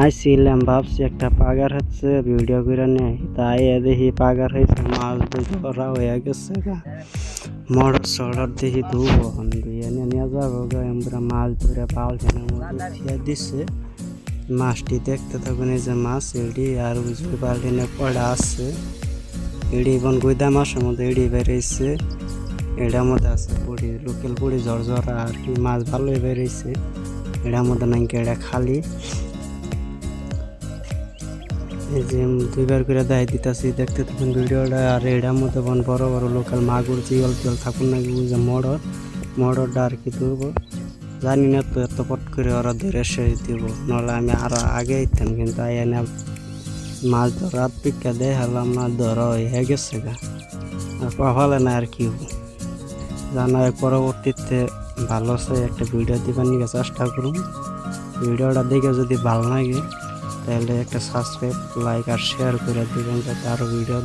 আইছিলাম ভাবছি একটা পাগার হচ্ছে, ভিডিও করে নেই। তাই দেখি পাগার হয়েছে, মাছ ধরা হয়ে গেছে মটর সড়র দেখি ধুবো ধুয়ে নিয়ে নিয়ে যাব আমরা মাছ ধরে পালছেনের মধ্যে দিয়ে মাছটি দেখতে থাকুন, এই যে মাছ, এডি আর বুঝতে পারলি না পড়া আছে। এডি বন গুইদা মাছের মধ্যে এডি বেরিয়েছে। এটার মধ্যে আছে পুরি লোকাল পুরি ঝরঝরা আর কি মাছ ভালোই বেরিয়েছে। এটার মধ্যে নাকি এটা খালি। এই যে দুইবার করে দেয় দিতেছি, দেখতে থাকুন ভিডিওটা আর এটার মধ্যে বন বড় বড় লোকাল মাগুর জিওল টিওল থাকুন নাকি বুঝে মডর, মডরটা আর কি তুলবো। জানি না তো এত পট করে ওরা ধরে শেষ দিব নাহলে আমি আরও আগে আইতাম কিন্তু আই না। মাছ ধরার পিকা দেয় হলাম না ধরা হয়ে গেছে গা। আর কপালে না আর কি। জানা পরবর্তীতে ভালো সে একটা ভিডিও দিবার নিয়ে চেষ্টা করুন ভিডিওটা দেখে যদি ভালো লাগে তাহলে একটা সাবস্ক্রাইব লাইক আর শেয়ার করে দেবেন যাতে আরও ভিডিও